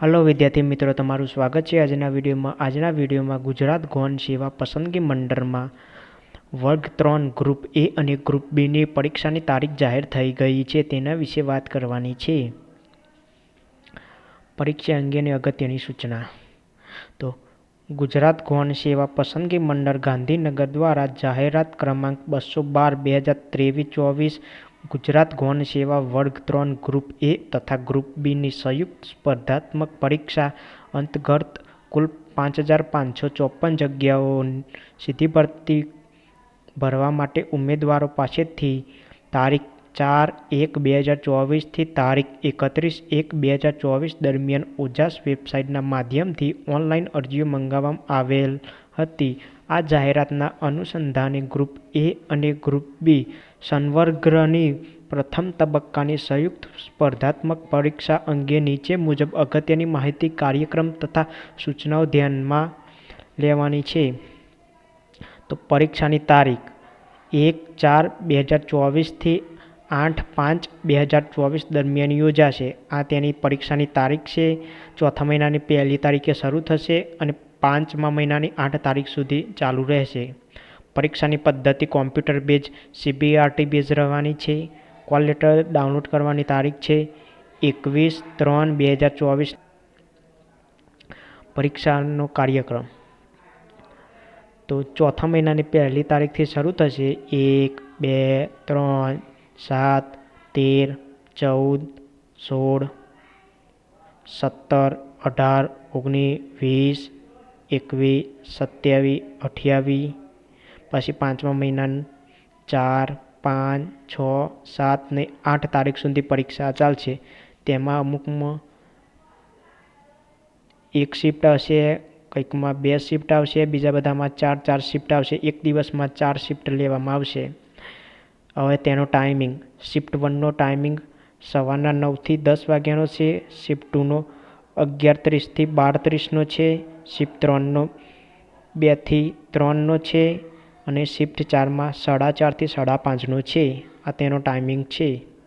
Hello વિદ્યાર્થી મિત્રો, તમારું સ્વાગત છે આજના વિડીયોમાં. આજના વિડીયોમાં ગુજરાત ગૌણ સેવા પસંદગી મંડળમાં વર્ગ ત્રણ, ગ્રુપ એ અને ગ્રુપ બીની પરીક્ષાની તારીખ જાહેર થઈ ગઈ છે, તેના વિશે વાત કરવાની છે. પરીક્ષા અંગેની અગત્યની સૂચના. તો, ગુજરાત ગૌણ સેવા પસંદગી મંડળ ગાંધીનગર દ્વારા જાહેરાત ક્રમાંક બસો બાર, બે હજાર ત્રેવીસ, ચોવીસ ગુજરાત ગૌણ સેવા વર્ગ ત્રણ ગ્રુપ એ તથા ગ્રુપ બીની સંયુક્ત સ્પર્ધાત્મક પરીક્ષા અંતર્ગત કુલ પાંચ હજાર પાંચસો ચોપન જગ્યાઓ સીધી ભરતી ભરવા માટે ઉમેદવારો પાસેથી તારીખ ચાર એક બે હજાર ચોવીસથી તારીખ એકત્રીસ એક બે હજાર ચોવીસ દરમિયાન ઓજાસ વેબસાઇટના માધ્યમથી ઓનલાઈન અરજીઓ મંગાવવામાં આવેલ હતી. આ જાહેરાતના અનુસંધાને ગ્રુપ એ અને ગ્રુપ બી સંવર્ગની પ્રથમ તબક્કાની સંયુક્ત સ્પર્ધાત્મક પરીક્ષા અંગે નીચે મુજબ અગત્યની માહિતી કાર્યક્રમ તથા સૂચનાઓ ધ્યાનમાં લેવાની છે. તો પરીક્ષાની તારીખ એક ચાર બે હજાર ચોવીસથી આઠ પાંચ બે હજાર ચોવીસ દરમિયાન યોજાશે. આ તેની પરીક્ષાની તારીખ છે. ચોથા મહિનાની પહેલી તારીખે શરૂ થશે અને પાંચમા મહિનાની આઠ તારીખ સુધી ચાલુ રહેશે. પરીક્ષાની પદ્ધતિ કોમ્પ્યુટર બેઝ, સીબીઆરટી બેઝ રહેવાની છે. કોલ લેટર ડાઉનલોડ કરવાની તારીખ છે એકવીસ ત્રણ બે હજાર ચોવીસ. પરીક્ષાનો કાર્યક્રમ. તો ચોથા મહિનાની પહેલી તારીખથી શરૂ થશે એક, બે, ત્રણ, સાત, તેર, ચૌદ, સોળ, સત્તર, અઢાર, ઓગણીસ, વીસ એકવીસ સત્યાવીસ અઠ્યાવીસ પછી પાંચમા મહિના ચાર, પાંચ, છ, સાત ને આઠ તારીખ સુધી પરીક્ષા ચાલશે. તેમાં અમુકમાં એક શિફ્ટ હશે કંઈકમાં બે શિફ્ટ આવશે, બીજા બધામાં ચાર ચાર શિફ્ટ આવશે, એક દિવસમાં ચાર શિફ્ટ લેવામાં આવશે. હવે તેનો ટાઈમિંગ, શિફ્ટ વનનો ટાઈમિંગ સવારના નવથી દસ વાગ્યાનો છે, શિફ્ટ ટુનો અગિયાર ત્રીસથી બાર ત્રીસનો છે શિફ્ટ ત્રણનો, બેથી ત્રણનો છે અને શિફ્ટ ચારમાં સાડા ચારથી સાડા પાંચનો છે. આ તેનો ટાઈમિંગ છે.